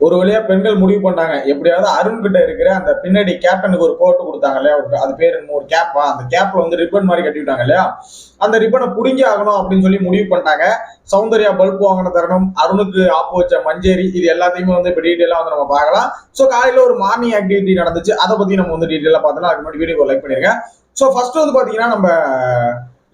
ஒரு வழியா பெண்கள் முடிவு பண்ணாங்க எப்படியாவது அருண் கிட்ட இருக்கிற அந்த பின்னாடி கேப்டனுக்கு ஒரு கோட்டு கொடுத்தாங்க இல்லையா? ஒரு அது பேர் ஒரு கேப்பா அந்த கேப்ல வந்து ரிப்பன் மாதிரி கட்டி விட்டாங்க இல்லையா? அந்த ரிப்பனை புடுங்கி ஆகணும் அப்படின்னு சொல்லி முடிவு பண்ணிட்டாங்க. சௌந்தர்யா பல்ப் வாங்கின தருணம் அருணுக்கு ஆப்பு வச்ச மஞ்சேரி இது எல்லாத்தையுமே வந்து இப்போ டீட்டெயிலாக வந்து நம்ம பார்க்கலாம். ஸோ காலையில் ஒரு மார்னிங் ஆக்டிவிட்டி நடந்துச்சு. அதை பத்தி நம்ம வந்து டீட்டெயிலாக பார்த்தோம்னா அதுக்கு முன்னாடி வீடியோ லைக் பண்ணிருக்கேன் ஸோ ஃபர்ஸ்ட் வந்து பாத்தீங்கன்னா நம்ம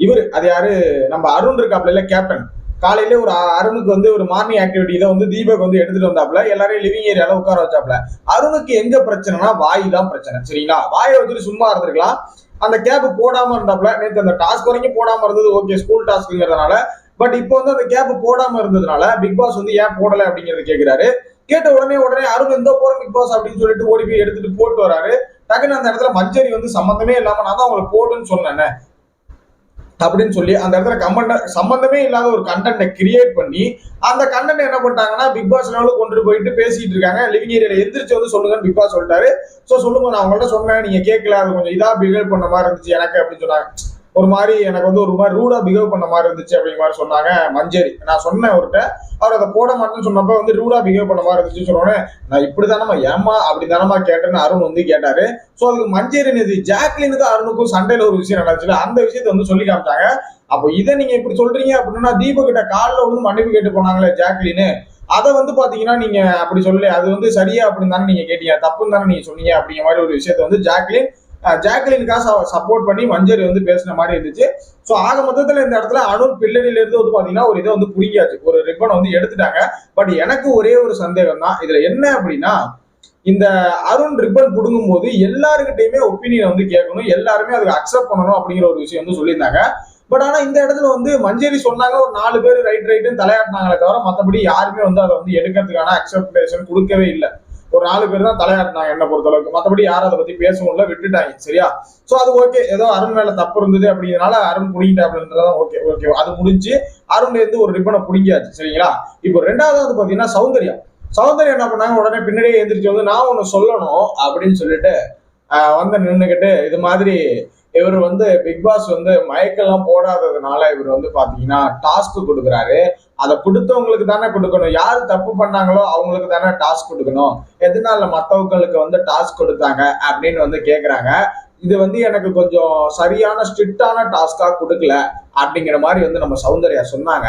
இவர் அது யாரு? நம்ம அருண் இருக்காப்ல கேப்டன் காலையில ஒரு அருணுக்கு வந்து ஒரு மார்னிங் ஆக்டிவிட்டி தான் வந்து தீபக் வந்து எடுத்துட்டு வந்தாப்ல எல்லாரையும் லிவிங் ஏரியால உட்கார வச்சாப்ல அருணுக்கு எங்க பிரச்சனைனா வாய் தான் பிரச்சனை சரிங்களா? வாயை வச்சுட்டு சும்மா இருந்திருக்கலாம். அந்த கேப் போடாம இருந்தாப்ல நேற்று அந்த டாஸ்க் வரைக்கும் போடாம இருந்தது ஓகே ஸ்கூல் டாஸ்க்குங்கிறதுனால பட் இப்போ வந்து அந்த கேப் போடாம இருந்ததுனால பிக் பாஸ் வந்து ஏன் போடல அப்படிங்கறது கேக்குறாரு. கேட்ட உடனே உடனே அருண் எந்த போறோம் பிக் பாஸ் அப்படின்னு சொல்லிட்டு ஓடி போய் எடுத்துட்டு போட்டு வராரு. டக்குன்னு அந்த இடத்துல மஞ்சரி வந்து சம்மந்தமே இல்லாம நான் தான் அவங்களை போடுன்னு சொன்னேன். அப்படின்னு சொல்லி அந்த இடத்துல கமெண்ட் சம்பந்தமே இல்லாத ஒரு கண்டென்ட்டை கிரியேட் பண்ணி அந்த கண்டென்ட் என்ன பண்ணிட்டாங்கன்னா பிக் பாஸ் லெவலுக்கு கொண்டுட்டு போயிட்டு பேசிட்டு இருக்காங்க. லிவிங் ஏரியால எந்திரிச்சு வந்து சொல்லுங்கன்னு பிக் பாஸ் சொல்லிட்டாரு. சோ சொல்லுங்க நான் அவங்கள்ட்ட சொன்னேன் நீங்க கேட்கல அது கொஞ்சம் இதா பிஹேவ் பண்ண மாதிரி இருந்துச்சு எனக்கு அப்படின்னு சொன்னாங்க. ஒரு மாதிரி எனக்கு வந்து ஒரு மாதிரி ரூடா பிஹேவ் பண்ண மாதிரி இருந்துச்சு அப்படிங்கிற மாதிரி சொன்னாங்க மஞ்சரி. நான் சொன்னேன் அவர்கிட்ட. அவர் அதை போட மாட்டேன்னு சொன்னப்ப வந்து ரூடா பிஹேவ் பண்ண மாதிரி இருந்துச்சுன்னு சொன்னோன்னே நான் இப்படிதானமா ஏமா அப்படி தானமா கேட்டேன்னு அருண் வந்து கேட்டாரு. சோ அதுக்கு மஞ்சரி இது ஜாக்லினுக்கு அருணுக்கும் சண்டையில ஒரு விஷயம் நடந்துச்சு அந்த விஷயத்தை வந்து சொல்லி காமிச்சாங்க. அப்போ இதை நீங்க இப்படி சொல்றீங்க அப்படின்னா தீபக் கிட்ட காலில் வந்து மன்னிப்பு கேட்டு போனாங்களே ஜாக்லின்னு. அதை வந்து பாத்தீங்கன்னா நீங்க அப்படி சொல்லல. அது வந்து சரியா அப்படின்னு தானே நீங்க கேட்டீங்க. தப்புன்னு தானே நீங்க சொன்னீங்க அப்படிங்கிற மாதிரி ஒரு விஷயத்த வந்து ஜாக்லின் ஜாக்லினுக்காக சப்போர்ட் பண்ணி மஞ்சரி வந்து பேசின மாதிரி இருந்துச்சு. ஸோ ஆக மொத்தத்தில் இந்த இடத்துல அருண் பில்லடியில இருந்து வந்து பார்த்தீங்கன்னா ஒரு இதை வந்து புடிங்கியாச்சு. ஒரு ரிப்பனை வந்து எடுத்துட்டாங்க. பட் எனக்கு ஒரே ஒரு சந்தேகம் தான் இதுல என்ன அப்படின்னா இந்த அருண் ரிப்பன் புடுங்கும் போது எல்லாருக்கிட்டையுமே ஒப்பீனியன் வந்து கேட்கணும். எல்லாருமே அதுக்கு அக்செப்ட் பண்ணணும் அப்படிங்கிற ஒரு விஷயம் வந்து சொல்லியிருந்தாங்க. பட் ஆனா இந்த இடத்துல வந்து மஞ்சரி சொன்னாங்க ஒரு நாலு பேர் ரைட் ரைட்டுன்னு தலையாட்டினாங்களே தவிர மற்றபடி யாருமே வந்து அதை வந்து எடுக்கிறதுக்கான அக்செப்டேஷன் கொடுக்கவே இல்லை. ஒரு நாலு பேர் தான் தலையாட்டினாங்க என்ன பொறுத்தளவுக்கு. மற்றபடி யாரும் அதை பத்தி பேசவும் இல்லை விட்டுட்டாங்க சரியா? சோ அது ஓகே ஏதோ அருண் மேல தப்பு இருந்தது அப்படிங்கிறனால அருண் புடிங்கிட்டாப்லன்றதான் ஓகே ஓகே அது முடிஞ்சு அருண்ல இருந்து ஒரு ரிப்பனை புடிங்கியாச்சு சரிங்களா? இப்போ ரெண்டாவது வந்து பாத்தீங்கன்னா சௌந்தர்யா. சௌந்தர்யா என்ன பண்ணாங்க? உடனே பின்னாடியே எந்திரிச்சு வந்து நான் ஒன்று சொல்லணும் அப்படின்னு சொல்லிட்டு வந்து நின்றுக்கிட்டு இது மாதிரி இவர் வந்து பிக் பாஸ் வந்து மயக்கெல்லாம் போடாததுனால இவர் வந்து பாத்தீங்கன்னா டாஸ்க் கொடுக்குறாரு. அதை கொடுத்தவங்களுக்கு தானே கொடுக்கணும். யார் தப்பு பண்ணாங்களோ அவங்களுக்கு தானே டாஸ்க் கொடுக்கணும். எதனால மற்றவங்களுக்கு வந்து டாஸ்க் கொடுத்தாங்க அப்படின்னு வந்து கேக்குறாங்க. இது வந்து எனக்கு கொஞ்சம் சரியான ஸ்ட்ரிக்டான டாஸ்கா கொடுக்கல அப்படிங்கிற மாதிரி வந்து நம்ம சௌந்தர்யா சொன்னாங்க.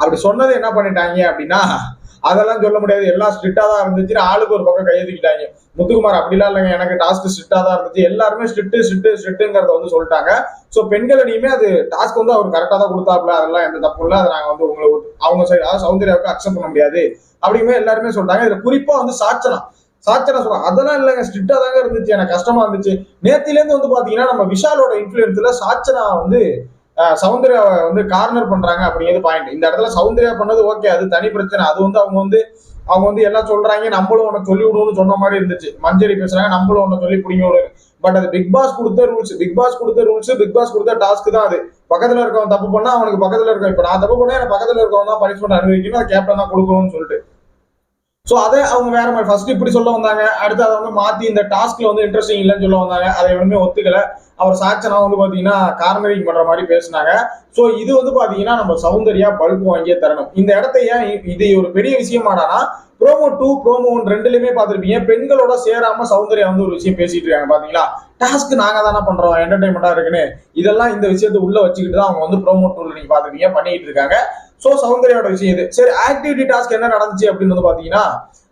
அப்படி சொன்னது என்ன பண்ணிட்டாங்க அப்படின்னா அதெல்லாம் சொல்ல முடியாது. எல்லாம் ஸ்ட்ரிக்டா தான் இருந்துச்சு. ஆளுக்கு ஒரு பக்கம் கையெழுத்திக்கிட்டாங்க முத்துக்குமார் அப்படிலாம் இல்லைங்க. எனக்கு டாஸ்க் ஸ்ட்ரிக்டா தான் இருந்துச்சு. எல்லாருமே ஸ்ட்ரிக்ட் ஸ்ட்ரிக்ட் ஸ்ட்ரிக்ட்டுங்கிறத வந்து சொல்லிட்டாங்க. ஸோ பெண்களிடையுமே அது டாஸ்க் வந்து அவர் கரெக்டாக தான் கொடுத்தாப்புல. அதெல்லாம் எந்த தப்பு இல்லை. அதை நாங்கள் வந்து உங்களை அவங்க சைடு அதாவது சௌந்தர்யாவுக்கு அக்செப்ட் பண்ண முடியாது. அப்படிங்குமே எல்லாருமே சொல்லிட்டாங்க. இதுல குறிப்பா வந்து சாச்சனா சாச்சனா சொல்றாங்க. அதெல்லாம் இல்லைங்க. ஸ்ட்ரிக்டா தாங்க இருந்துச்சு. எனக்கு கஷ்டமா இருந்துச்சு. நேத்திலேருந்து வந்து பாத்தீங்கன்னா நம்ம விஷாலோட இன்ஃபுளுன்ஸ்ல சாச்சனா வந்து சௌந்தர்யா வந்து கார்னர் பண்றாங்க அப்படிங்கிறது பாயிண்ட் இந்த இடத்துல சௌந்தர்யா பண்ணது ஓகே அது தனி பிரச்சனை. அது வந்து அவங்க வந்து அவங்க வந்து எல்லாம் சொல்றாங்க நம்மளும் உனக்கு சொல்லி விடுவோம்னு சொன்ன மாதிரி இருந்துச்சு. மஞ்சரி பேசுறாங்க நம்மளும் உன்னை சொல்லி பிடிங்க விடுங்க பட் அது பிக் பாஸ் கொடுத்த ரூல்ஸ் பிக் பாஸ் கொடுத்த ரூல்ஸ் பிக் பாஸ் கொடுத்த டாஸ்க் தான் அது. பக்கத்துல இருக்கவன் தப்பு பண்ணா அவனுக்கு பக்கத்துல இருக்க இப்ப நான் தப்பு பண்ணா எனக்கு பக்கத்துல இருக்கவன் தான் பனிஷ்மெண்ட் அனுபவிக்கணும் அது கேப்டன் தான் கொடுக்கணும்னு சொல்லிட்டு. சோ அதை அவங்க வேற மாதிரி ஃபர்ஸ்ட் இப்படி சொல்ல வந்தாங்க. அடுத்து அதை வந்து மாத்தி இந்த டாஸ்க்ல வந்து இன்ட்ரெஸ்டிங் இல்லைன்னு சொல்ல வந்தாங்க. அதை எவனுமே ஒத்துக்கல. அவர் சாட்சனா வந்து பாத்தீங்கன்னா கார்னரிங் பண்ற மாதிரி பேசினாங்க. சோ இது வந்து பாத்தீங்கன்னா நம்ம சௌந்தர்யா பல்ப் வாங்கியே தரணும். இந்த இடத்த ஏன் இது ஒரு பெரிய விஷயமாடானா ப்ரோமோ டூ ப்ரோமோ ஒன் ரெண்டுலயுமே பார்த்துருப்பீங்க. பெண்களோட சேராம சௌந்தர்யா வந்து ஒரு விஷயம் பேசிட்டு இருக்காங்க பாத்தீங்களா? டாஸ்க் நாங்க தானே பண்றோம் என்டர்டைன்மெண்டா இருக்குன்னு. இதெல்லாம் இந்த விஷயத்தை உள்ள வச்சுக்கிட்டு தான் அவங்க வந்து ப்ரோமோ டூல நீங்க பாத்துருப்பீங்க பண்ணிட்டு இருக்காங்க. சோ சௌந்தர்யாவோட விஷயம் இது. சரி ஆக்டிவிட்டி டாஸ்க் என்ன நடந்துச்சு அப்படின்னு வந்து பாத்தீங்கன்னா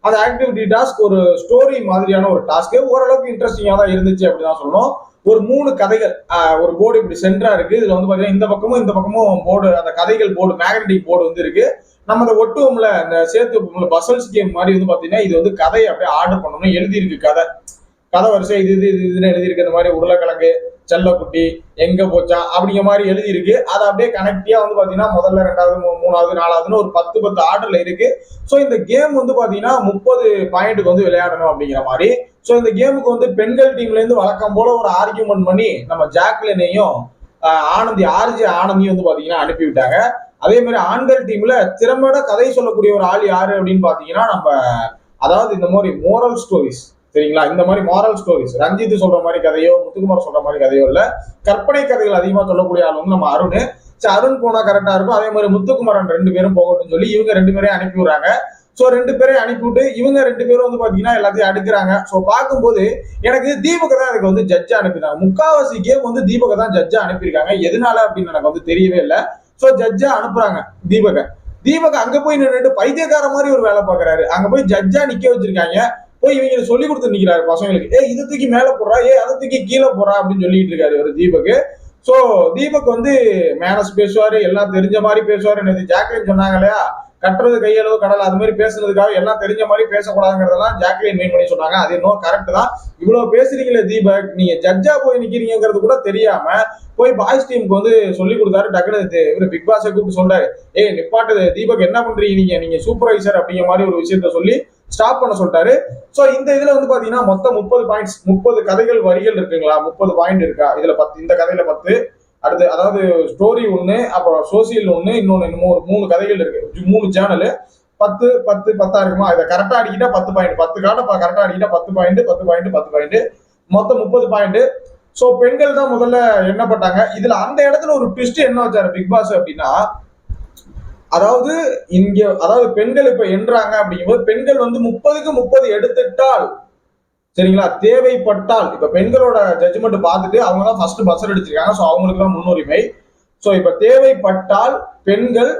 அந்த ஆக்டிவிட்டி டாஸ்க் ஒரு ஸ்டோரி மாதிரியான ஒரு டாஸ்க் ஓரளவுக்கு இன்ட்ரெஸ்டிங்கா தான் இருந்துச்சு அப்படின்னு தான் சொல்லணும். ஒரு மூணு கதைகள் ஒரு போர்டு இப்படி சென்டரா இருக்கு. இதுல வந்து பாத்தீங்கன்னா இந்த பக்கமும் இந்த பக்கமும் போர்டு அந்த கதைகள் போர்டு மேக்னெட்டிக் போர்டு வந்து இருக்கு. நம்ம அந்த ஒட்டுவோம்ல அந்த சேர்த்து வைப்போம்ல பசல்ஸ் கேம் மாதிரி வந்து பாத்தீங்கன்னா இது வந்து கதையை அப்படியே ஆர்டர் பண்ணணும் எழுதி இருக்கு கதை. கதை வரிசை இது இது இது இதுன்னு எழுதியிருக்கு. இந்த மாதிரி உருளைக்கிழங்கு செல்லக்குட்டி எங்க போச்சா அப்படிங்கிற மாதிரி எழுதி இருக்கு அதை அப்படியே கனெக்டியா வந்து பாத்தீங்கன்னா முதல்ல ரெண்டாவது மூ- மூணாவது நாலாவதுன்னு ஒரு பத்து பத்து ஆர்டர்ல இருக்கு. ஸோ இந்த கேம் வந்து பாத்தீங்கன்னா முப்பது பாயிண்ட்டுக்கு வந்து விளையாடணும் அப்படிங்கிற மாதிரி. ஸோ இந்த கேமுக்கு வந்து பெண்கள் டீம்ல இருந்து வழக்கம் போல ஒரு ஆர்கியூமெண்ட் பண்ணி நம்ம ஜாக்லினையும் ஆனந்தி ஆர்ஜி ஆனந்தியும் வந்து பாத்தீங்கன்னா அனுப்பி விட்டாங்க அதே மாதிரி ஆண்கள் டீம்ல திறம்பட கதை சொல்லக்கூடிய ஒரு ஆள் யாரு அப்படின்னு பாத்தீங்கன்னா நம்ம அதாவது இந்த மாதிரி மோரல் ஸ்டோரிஸ் சரிங்களா? இந்த மாதிரி மாரல் ஸ்டோரிஸ் ரஞ்சித் சொல்ற மாதிரி கதையோ முத்துக்குமார் சொல்ற மாதிரி கதையோ இல்ல கற்பனை கதைகள் அதிகமா சொல்லக்கூடிய ஆள் வந்து நம்ம அருண். சரி அருண் போனா கரெக்டா இருக்கும். அதே மாதிரி முத்துக்குமரன் ரெண்டு பேரும் போகட்டும்னு சொல்லி இவங்க ரெண்டு பேரையும் அனுப்பி விடுறாங்க. ஸோ ரெண்டு பேரையும் அனுப்பிவிட்டு இவங்க ரெண்டு பேரும் வந்து பாத்தீங்கன்னா எல்லாத்தையும் அடுக்கிறாங்க. ஸோ பார்க்கும்போது எனக்கு தீபக தான் எனக்கு வந்து ஜட்ஜா அனுப்பினாங்க முக்காவாசி கேம் வந்து தீபக தான் ஜட்ஜா அனுப்பியிருக்காங்க. எதனால அப்படின்னு எனக்கு வந்து தெரியவே இல்லை. ஸோ ஜட்ஜா அனுப்புறாங்க தீபக தீபக் அங்க போய் நின்றுட்டு பைத்தியக்கார மாதிரி ஒரு வேலை பாக்குறாரு. அங்க போய் ஜட்ஜா நிக்க வச்சிருக்காங்க. போய் இவங்க சொல்லி கொடுத்து நிக்கிறாரு பசங்களுக்கு. ஏ இது தூக்கி மேல போடுறா. ஏ அதை தூக்கி கீழே போறா அப்படின்னு சொல்லிட்டு இருக்காரு ஒரு தீபக் சோ தீபக் வந்து மேனஸ் பேசுவாரு எல்லாம் தெரிஞ்ச மாதிரி பேசுவாரு. என்னது ஜாக்லின் சொன்னாங்க இல்லையா? கட்டுறது கையளவு கடல் அது மாதிரி பேசுனதுக்காக எல்லாம் தெரிஞ்ச மாதிரி பேசக்கூடாதுங்கிறதெல்லாம் ஜாக்லின் மீன் பண்ணி சொன்னாங்க. அது இன்னும் கரெக்ட் தான். இவ்வளவு பேசுறீங்களே தீபக் நீங்க ஜட்ஜா போய் நிக்கிறீங்கிறது கூட தெரியாம போய் பாய்ஸ் டீமுக்கு வந்து சொல்லி கொடுத்தாரு டக்குனு இவர் பிக் பாஸை கூப்பிட்டு சொல்றாரு. ஏய் நிப்பாட்டு தீபக் என்ன பண்றீங்க நீங்க? நீங்க சூப்பர்வைசர் அப்படிங்கிற மாதிரி ஒரு விஷயத்த சொல்லி ஸ்டாப் பண்ண சொல்லிட்டாரு. ஸோ இந்த இதுல வந்து பாத்தீங்கன்னா மொத்தம் முப்பது பாயிண்ட்ஸ் முப்பது கதைகள் வரிகள் இருக்குங்களா? முப்பது பாயிண்ட் இருக்கா? இதுல பத்து இந்த கதையில பத்து. அடுத்து அதாவது ஸ்டோரி ஒன்று அப்புறம் சோசியல் ஒன்று இன்னொன்று இன்னமும் ஒரு மூணு கதைகள் இருக்கு. மூணு சேனல் பத்து பத்து பத்தா இருக்குமா? இதை கரெக்டாக அடிக்கிட்டா பத்து பாயிண்ட் பத்து காட்ட கரெக்டாக அடிக்கிட்டா பத்து பாயிண்ட் பத்து பாயிண்ட் பத்து பாயிண்ட் மொத்தம் முப்பது பாயிண்ட் ஸோ பெண்கள் தான் முதல்ல எண்ணப்பட்டாங்க. இதுல அந்த இடத்துல ஒரு ட்விஸ்ட் என்ன வச்சாரு பிக் பாஸ் அப்படின்னா அதாவது இங்க அதாவது பெண்கள் இப்ப என்றாங்க அப்படிங்கும்போது பெண்கள் வந்து முப்பதுக்கு முப்பது எடுத்துட்டால் சரிங்களா? தேவைப்பட்டால் இப்ப பெண்களோட ஜட்ஜ்மெண்ட் பார்த்துட்டு அவங்க தான் ஃபர்ஸ்ட் பஸ்ஸர் அடிச்சிருக்காங்க. ஸோ அவங்களுக்கு தான் முன்னுரிமை. ஸோ இப்ப தேவைப்பட்டால் பெண்கள்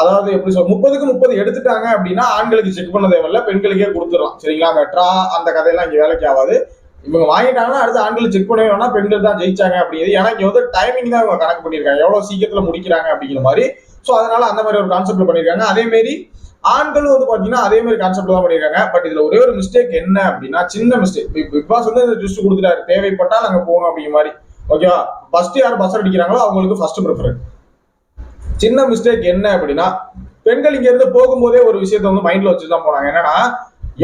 அதாவது எப்படி சொல் முப்பதுக்கு முப்பது எடுத்துட்டாங்க அப்படின்னா ஆண்களுக்கு செக் பண்ண தேவையில்ல. பெண்களுக்கே கொடுத்துடலாம். சரிங்களா? மெட்ரா அந்த கதையெல்லாம் இங்க வேலைக்கு ஆகாது. இவங்க வாங்கிட்டாங்கன்னா அடுத்து ஆண்கள் செக் பண்ணவே வேணா பெண்கள் தான் ஜெயிச்சாங்க அப்படிங்கிறது ஏன்னா இங்க வந்து டைமிங் தான் இவங்க கணக்கு பண்ணியிருக்காங்க. எவ்வளவு சீக்கிரத்துல முடிக்கிறாங்க அப்படிங்கிற மாதிரி ஸோ அதனால அந்த மாதிரி ஒரு கான்செப்ட்ல பண்ணியிருக்காங்க அதே மாதிரி ஆண்களும் வந்து பாத்தீங்கன்னா அதே மாதிரி கான்செப்ட் தான் பண்ணியிருக்காங்க பட் இதுல ஒரே ஒரு மிஸ்டேக் என்ன அப்படின்னா சின்ன மிஸ்டேக் பிக் பாஸ் வந்து இந்த ட்விஸ்ட் கொடுத்துட்டாரு. தேவைப்பட்டால் அங்க போகணும் அப்படிங்கிற மாதிரி. ஓகேவா ஃபர்ஸ்ட் யார் பஸ் அடிக்கிறாங்களோ அவங்களுக்கு ஃபர்ஸ்ட் ப்ரிஃபரன்ஸ் சின்ன மிஸ்டேக் என்ன அப்படின்னா பெண்கள் இங்க இருந்து போகும்போதே ஒரு விஷயத்த வந்து மைண்ட்ல வச்சுட்டு தான் போனாங்க. என்னன்னா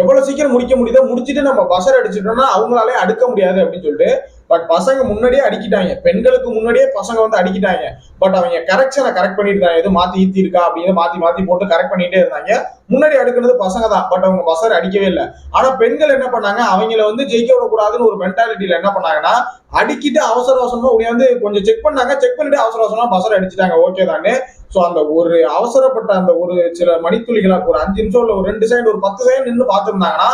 எவ்வளவு சீக்கிரம் முடிக்க முடியுதோ முடிச்சுட்டு நம்ம பசர் அடிச்சிட்டோம்னா அவங்களாலே அடுக்க முடியாது அப்படின்னு சொல்லிட்டு பட் பசங்க முன்னாடியே அடிக்கிட்டாங்க. பெண்களுக்கு முன்னாடியே பசங்க வந்து அடிக்கிட்டாங்க. பட் அவங்க கரெக்ஷனை கரெக்ட் பண்ணிட்டு இருந்தாங்க. எதுவும் மாத்தி ஈத்தி இருக்கா அப்படின்னு மாத்தி மாத்தி போட்டு கரெக்ட் பண்ணிட்டே இருந்தாங்க. முன்னாடி அடுக்கிறது பசங்க தான். பட் அவங்க பசர் அடிக்கவே இல்லை. ஆனா பெண்கள் என்ன பண்ணாங்க? அவங்கள வந்து ஜெயிக்க விடக்கூடாதுன்னு ஒரு மென்டாலிட்டியில என்ன பண்ணாங்கன்னா அடிக்கிட்டு அவசர அவசரமா உடையாந்து கொஞ்சம் செக் பண்ணாங்க. செக் பண்ணிட்டு அவசர அவசரமா பசர் அடிச்சிட்டாங்க. ஓகே தானே? ஸோ அந்த ஒரு அவசரப்பட்ட அந்த ஒரு சில மணித்துளிகளாக ஒரு அஞ்சு நிமிஷம் இல்ல ஒரு ரெண்டு செகண்ட் ஒரு பத்து செகண்ட் நின்று பார்த்துருந்தாங்கன்னா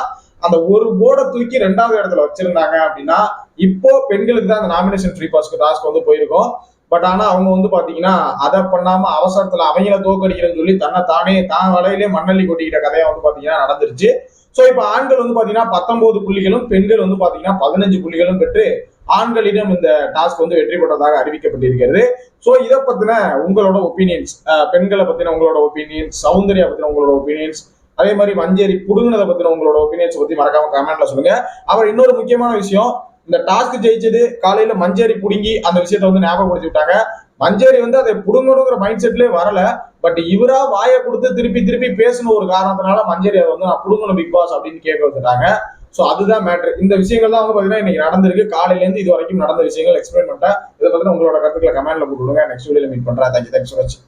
அந்த ஒரு போர்டை தூக்கி ரெண்டாவது இடத்துல வச்சிருந்தாங்க அப்படின்னா இப்போ பெண்களுக்கு தான் அந்த நாமினேஷன் ஃப்ரீ பாஸ்க்கு டாஸ்க் வந்து போயிருக்கோம். பட் ஆனா அவங்க வந்து பாத்தீங்கன்னா அதை பண்ணாம அவசரத்துல அவங்கள தோக்கடிக்கிறேன்னு சொல்லி தன்னை தானே தான் வலையிலே மண்ணள்ளி கொட்டிக்கிட்ட கதையா வந்து பாத்தீங்கன்னா நடந்துருச்சு. சோ இப்ப ஆண்கள் வந்து பாத்தீங்கன்னா பத்தொன்பது புள்ளிகளும் பெண்கள் வந்து பாத்தீங்கன்னா பதினஞ்சு புள்ளிகளும் பெற்று ஆண்களிடம் இந்த டாஸ்க் வந்து வெற்றி பெற்றதாக அறிவிக்கப்பட்டிருக்கிறது. சோ இதை பத்தின உங்களோட ஒப்பீனியன்ஸ் பெண்களை பத்தின உங்களோட ஒப்பீனியன்ஸ் சௌந்தர்யா பத்தின உங்களோட ஒப்பீனியன்ஸ் அதே மாதிரி மஞ்சேரி புடுங்கினதை பத்தின உங்களோட ஒப்பீனியன்ஸ் பத்தி மறக்காம கமெண்ட்ல சொல்லுங்க. அவர் இன்னொரு முக்கியமான விஷயம் இந்த டாஸ்க் ஜெயிச்சது காலையில மஞ்சேரி புடுங்கி அந்த விஷயத்த வந்து ஞாபகப்படுத்தி விட்டாங்க மஞ்சேரி வந்து அதை புடுங்கணுங்கிற மைண்ட் செட்லயே வரல. பட் இவரா வாயை கொடுத்து திருப்பி திருப்பி பேசணும் ஒரு காரணத்தினால மஞ்சேரி அதை வந்து நான் புடுங்கணும் பிக் பாஸ் அப்படின்னு கேட்க வச்சுட்டாங்க. சோ அதுதான் மேட்ரு இந்த விஷயங்கள் தான் வந்து பாத்தீங்கன்னா இன்னைக்கு நடந்திருக்கு. காலையில இருந்து இது வரைக்கும் நடந்த விஷயங்கள் எக்ஸ்பிளைன் பண்ணிட்டேன். இதை பத்தின உங்களோட கருத்துக்களை கமெண்ட்ல போட்டு விடுங்க நெக்ஸ்ட் வீடியோல மீட் பண்றேன். தேங்க்யூ தேங்க்ஸ் ஃபார் வாட்சிங்